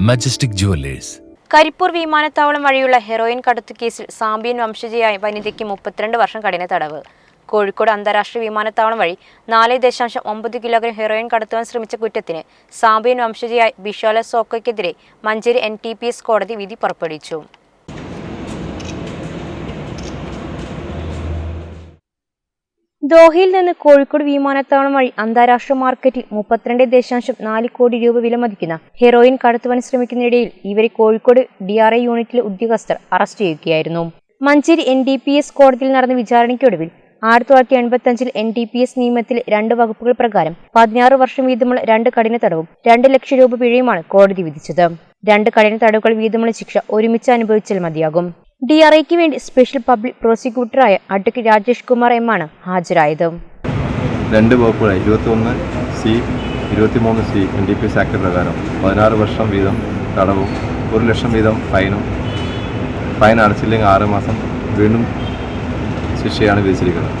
Majestic jewellers Karipur വിമാനത്താവളം വഴിയുള്ള heroin കടത്ത് കേസിൽ സാമ്പിയൻ വംശജയായ വനിതയ്ക്ക് മുപ്പത്തിരണ്ട് വർഷം കഠിന തടവ്. കോഴിക്കോട് അന്താരാഷ്ട്ര വിമാനത്താവളം വഴി നാല് ദശാംശം ഒമ്പത് കിലോഗ്രാം ഹെറോയിൻ കടത്തുവാൻ ശ്രമിച്ച കുറ്റത്തിന് സാമ്പിയൻ വംശജയായ ബിഷോല സോക്കോയ്ക്കെതിരെ മഞ്ചേരി എൻ കോടതി വിധി പുറപ്പെടുവിച്ചു. ദോഹയിൽ നിന്ന് കോഴിക്കോട് വിമാനത്താവളം വഴി അന്താരാഷ്ട്ര മാർക്കറ്റിൽ മുപ്പത്തിരണ്ട് ദശാംശം നാല് കോടി രൂപ വിലമതിക്കുന്ന ഹെറോയിൻ കടത്തുവാൻ ശ്രമിക്കുന്നതിനിടയിൽ ഇവരെ കോഴിക്കോട് ഡി ആർ ഐ യൂണിറ്റിലെ ഉദ്യോഗസ്ഥർ അറസ്റ്റ് ചെയ്യുകയായിരുന്നു. Manjeri N D P S കോടതിയിൽ നടന്ന വിചാരണയ്ക്കൊടുവിൽ ആയിരത്തി തൊള്ളായിരത്തി എൺപത്തി അഞ്ചിൽ എൻ ഡി പി എസ് നിയമത്തിൽ രണ്ട് വകുപ്പുകൾ പ്രകാരം പതിനാറ് വർഷം വീതമുള്ള രണ്ട് കഠിന തടവും രണ്ട് ലക്ഷം രൂപ പിഴയുമാണ് കോടതി വിധിച്ചത്. രണ്ട് കഠിന തടവുകൾ വീതമുള്ള ശിക്ഷ ഒരുമിച്ച് അനുഭവിച്ചാൽ മതിയാകും. ഡി ആർ ഐക്ക് വേണ്ടി സ്പെഷ്യൽ പബ്ലിക് പ്രോസിക്യൂട്ടറായ അഡ്വക്കേറ്റ് രാജേഷ് കുമാർ എം ആണ് ഹാജരായത്. രണ്ട് വകുപ്പുകളായി. ഇരുപത്തിയൊന്ന് സി ഇരുപത്തിമൂന്ന് C N D P S act പ്രകാരം പതിനാറ് വർഷം വീതം തടവും ഒരു ലക്ഷം വീതം ഫൈനും ഫൈൻ അടച്ചില്ലെങ്കിൽ ആറ് മാസം വീണ്ടും ശിക്ഷയാണ് വിധിച്ചിരിക്കുന്നത്.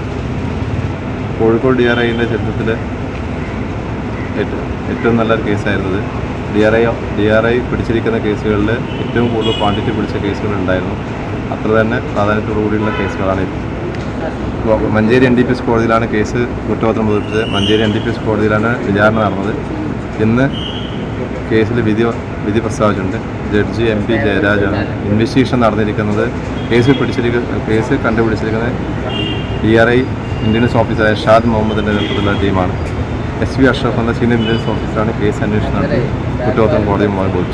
കോഴിക്കോട് ഡി ആർ ഐന്റെ ചരിത്രത്തിൽ ഏറ്റവും നല്ല കേസായിരുന്നത്. D R I D R I പിടിച്ചിരിക്കുന്ന കേസുകളിൽ ഏറ്റവും കൂടുതൽ ക്വാണ്ടിറ്റി പിടിച്ച കേസുകളുണ്ടായിരുന്നു അത്ര തന്നെ പ്രാധാന്യത്തോടു കൂടിയുള്ള കേസുകളാണ് Manjeri N D P S കോടതിയിലാണ് കേസ് കുറ്റപത്രം ബോധിപ്പിച്ചത് Manjeri N D P S കോടതിയിലാണ് വിചാരണ നടന്നത്. ഇന്ന് കേസിൽ വിധി വിധി പ്രസ്താവിച്ചിട്ടുണ്ട്. ജഡ്ജി എം പി ജയരാജാണ് ഇൻവെസ്റ്റിഗേഷൻ നടന്നിരിക്കുന്നത്. കേസ് പിടിച്ചിരിക്കുന്ന കേസ് കണ്ടുപിടിച്ചിരിക്കുന്നത് ഡി ആർ ഐ ഇന്റലിജൻസ് ഓഫീസറായ ഷാദ് മുഹമ്മദിന്റെ നേതൃത്വത്തിലുള്ള ടീമാണ്. എസ് വി അഷ്റഫ് എന്ന സീനിയർ ഇന്റലിജൻസ് ഓഫീസറാണ് കേസ് അന്വേഷണം കുറ്റപത്രം കോടതി മുമ്പാകെ